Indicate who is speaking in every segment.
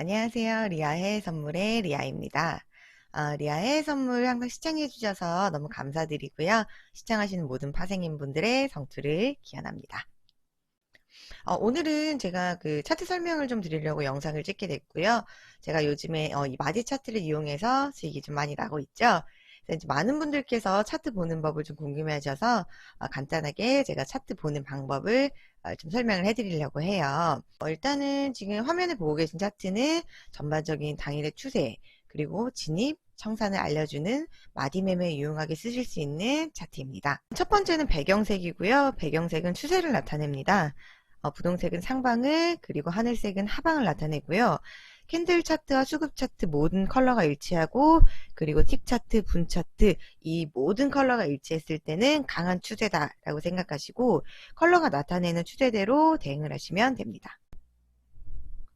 Speaker 1: 안녕하세요. 리아의 선물의 리아입니다. 어, 리아의 선물 항상 시청해 주셔서 너무 감사드리고요. 시청하시는 모든 파생인 분들의 성투를 기원합니다. 어, 오늘은 제가 그 차트 설명을 좀 드리려고 영상을 찍게 됐고요. 제가 요즘에 어, 이 마디 차트를 이용해서 수익이 좀 많이 나고 있죠. 그래서 이제 많은 분들께서 차트 보는 법을 좀 궁금해 하셔서 어, 간단하게 제가 차트 보는 방법을 어, 좀 설명을 해드리려고 해요. 어, 일단은 지금 화면에 보고 계신 차트는 전반적인 당일의 추세, 그리고 진입, 청산을 알려주는 마디매매에 유용하게 쓰실 수 있는 차트입니다. 첫 번째는 배경색이고요. 배경색은 추세를 나타냅니다. 어, 부동색은 상방을, 그리고 하늘색은 하방을 나타내고요. 캔들 차트와 수급 차트 모든 컬러가 일치하고 그리고 틱 차트, 분 차트 이 모든 컬러가 일치했을 때는 강한 추세다라고 생각하시고 컬러가 나타내는 추세대로 대응을 하시면 됩니다.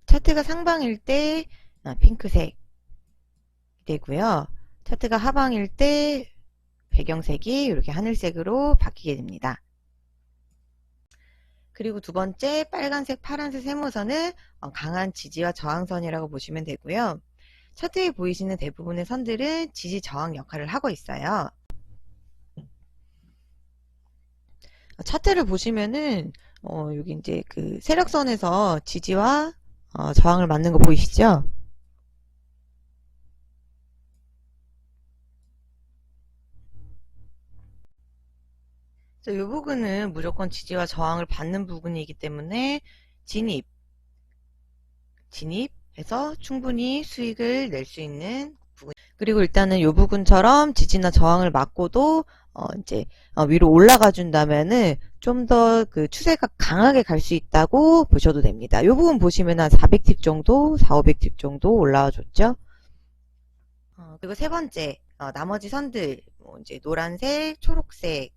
Speaker 1: 차트가 상방일 때 아, 핑크색 되고요. 차트가 하방일 때 배경색이 이렇게 하늘색으로 바뀌게 됩니다. 그리고 두 번째 빨간색, 파란색 세모선은 어, 강한 지지와 저항선이라고 보시면 되고요. 차트에 보이시는 대부분의 선들은 지지 저항 역할을 하고 있어요. 차트를 보시면은 어, 여기 이제 그 세력선에서 지지와 어, 저항을 맞는 거 보이시죠? 이 부분은 무조건 지지와 저항을 받는 부분이기 때문에 진입, 진입해서 충분히 수익을 낼 수 있는 부분. 그리고 일단은 이 부분처럼 지지나 저항을 맞고도 어 이제 어 위로 올라가 준다면은 좀 더 그 추세가 강하게 갈 수 있다고 보셔도 됩니다. 이 부분 보시면 한 400팁 정도, 4, 500팁 정도 올라와 줬죠. 어 그리고 세 번째, 어 나머지 선들, 뭐 이제 노란색, 초록색,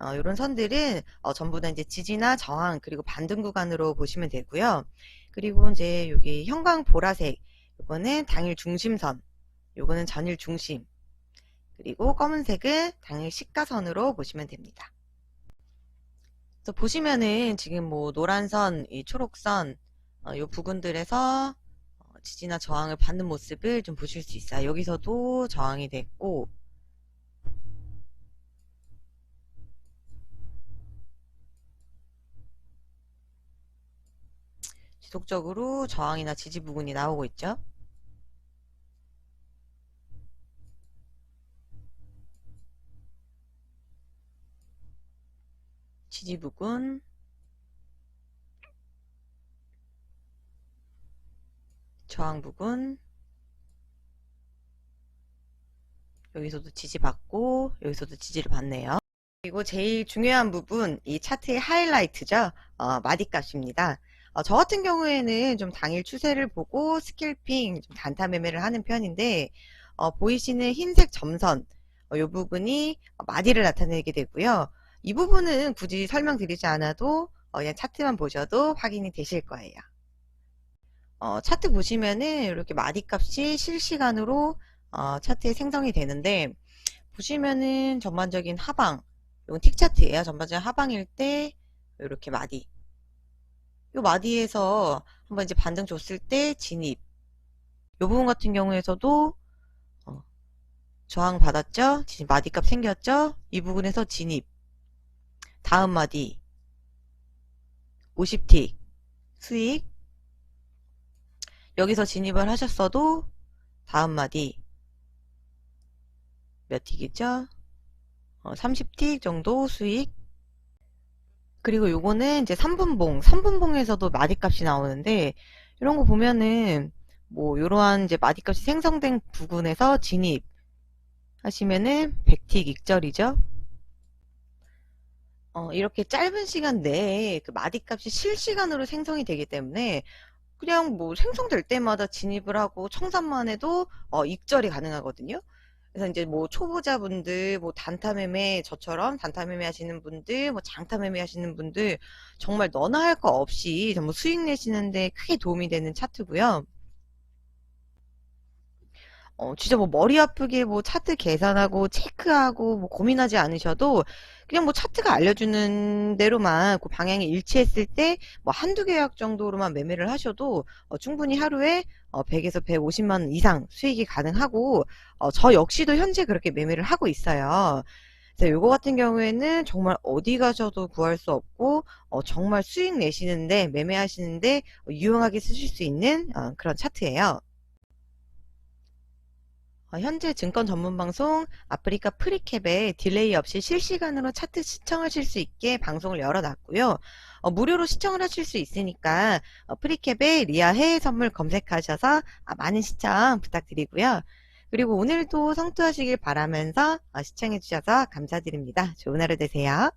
Speaker 1: 어, 이런 선들은 어, 전부 다 이제 지지나 저항 그리고 반등 구간으로 보시면 되고요. 그리고 이제 여기 형광 보라색 이거는 당일 중심선, 요거는 전일 중심. 그리고 검은색은 당일 시가선으로 보시면 됩니다. 그래서 보시면은 지금 뭐 노란선, 이 초록선 어, 요 부분들에서 어, 지지나 저항을 받는 모습을 좀 보실 수 있어요. 여기서도 저항이 됐고 지속적으로 저항이나 지지 부근이 나오고 있죠. 지지 부근 저항 부근 여기서도 지지 받고 여기서도 지지를 받네요. 그리고 제일 중요한 부분 이 차트의 하이라이트죠. 어, 마디값입니다. 어, 저 같은 경우에는 좀 당일 추세를 보고 스킬핑, 좀 단타 매매를 하는 편인데 어, 보이시는 흰색 점선 어, 이 부분이 마디를 나타내게 되고요. 이 부분은 굳이 설명드리지 않아도 어, 그냥 차트만 보셔도 확인이 되실 거예요. 어, 차트 보시면은 이렇게 마디 값이 실시간으로 어, 차트에 생성이 되는데 보시면은 전반적인 하방 이건 틱 차트예요. 전반적인 하방일 때 이렇게 마디 요 마디에서 한번 이제 반등 줬을 때 진입. 요 부분 같은 경우에서도 어, 저항 받았죠? 마디값 생겼죠? 이 부분에서 진입. 다음 마디 50틱 수익 여기서 진입을 하셨어도 다음 마디 몇 틱이죠? 어, 30틱 정도 수익 그리고 요거는 이제 3분봉, 3분봉에서도 마디값이 나오는데 이런 거 보면은 뭐 이러한 이제 마디값이 생성된 부분에서 진입 하시면은 100틱 익절이죠. 어, 이렇게 짧은 시간 내에 그 마디값이 실시간으로 생성이 되기 때문에 그냥 뭐 생성될 때마다 진입을 하고 청산만 해도 어, 익절이 가능하거든요. 그래서 이제 뭐 초보자분들, 뭐 단타매매 저처럼 단타매매 하시는 분들, 뭐 장타매매 하시는 분들 정말 너나 할 거 없이 정말 수익 내시는데 크게 도움이 되는 차트고요. 어, 진짜 뭐 머리 아프게 뭐 차트 계산하고 체크하고 뭐 고민하지 않으셔도 그냥 뭐 차트가 알려주는 대로만 그 방향이 일치했을 때 뭐 한두 계약 정도로만 매매를 하셔도 어, 충분히 하루에 어, 100에서 150만 원 이상 수익이 가능하고 어, 저 역시도 현재 그렇게 매매를 하고 있어요. 요거 같은 경우에는 정말 어디 가셔도 구할 수 없고 어, 정말 수익 내시는데 매매하시는데 유용하게 쓰실 수 있는 어, 그런 차트예요. 어, 현재 증권 전문 방송 아프리카 프리캡에 딜레이 없이 실시간으로 차트 시청하실 수 있게 방송을 열어놨고요. 어, 무료로 시청을 하실 수 있으니까 어, 프리캡에 리아 해외 선물 검색하셔서 아, 많은 시청 부탁드리고요. 그리고 오늘도 성투하시길 바라면서 어, 시청해주셔서 감사드립니다. 좋은 하루 되세요.